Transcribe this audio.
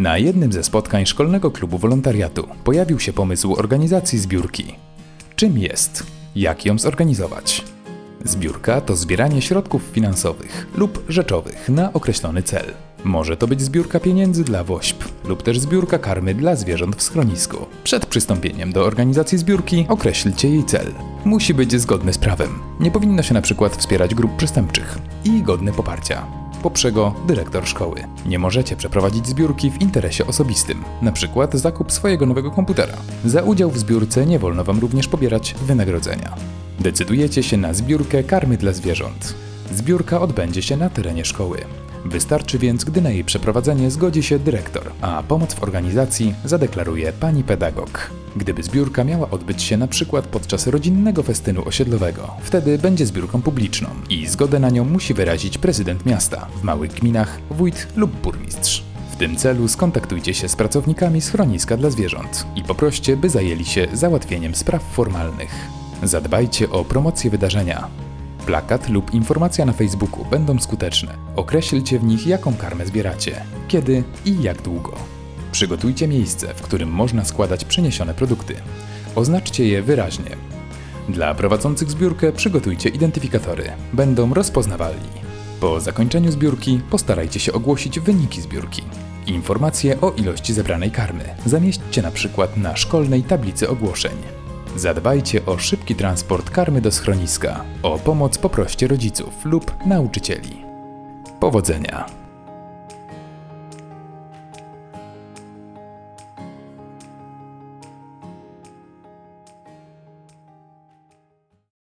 Na jednym ze spotkań szkolnego klubu wolontariatu pojawił się pomysł organizacji zbiórki. Czym jest? Jak ją zorganizować? Zbiórka to zbieranie środków finansowych lub rzeczowych na określony cel. Może to być zbiórka pieniędzy dla WOŚP lub też zbiórka karmy dla zwierząt w schronisku. Przed przystąpieniem do organizacji zbiórki określcie jej cel. Musi być zgodny z prawem. Nie powinno się na przykład wspierać grup przestępczych i godny poparcia. Poprze go dyrektor szkoły. Nie możecie przeprowadzić zbiórki w interesie osobistym, na przykład zakup swojego nowego komputera. Za udział w zbiórce nie wolno Wam również pobierać wynagrodzenia. Decydujecie się na zbiórkę karmy dla zwierząt. Zbiórka odbędzie się na terenie szkoły. Wystarczy więc, gdy na jej przeprowadzenie zgodzi się dyrektor, a pomoc w organizacji zadeklaruje pani pedagog. Gdyby zbiórka miała odbyć się na przykład podczas rodzinnego festynu osiedlowego, wtedy będzie zbiórką publiczną i zgodę na nią musi wyrazić prezydent miasta, w małych gminach wójt lub burmistrz. W tym celu skontaktujcie się z pracownikami schroniska dla zwierząt i poproście, by zajęli się załatwieniem spraw formalnych. Zadbajcie o promocję wydarzenia. Plakat lub informacja na Facebooku będą skuteczne. Określcie w nich, jaką karmę zbieracie, kiedy i jak długo. Przygotujcie miejsce, w którym można składać przyniesione produkty. Oznaczcie je wyraźnie. Dla prowadzących zbiórkę przygotujcie identyfikatory. Będą rozpoznawalni. Po zakończeniu zbiórki postarajcie się ogłosić wyniki zbiórki. Informacje o ilości zebranej karmy zamieśćcie na przykład na szkolnej tablicy ogłoszeń. Zadbajcie o szybki transport karmy do schroniska. O pomoc poproście rodziców lub nauczycieli. Powodzenia!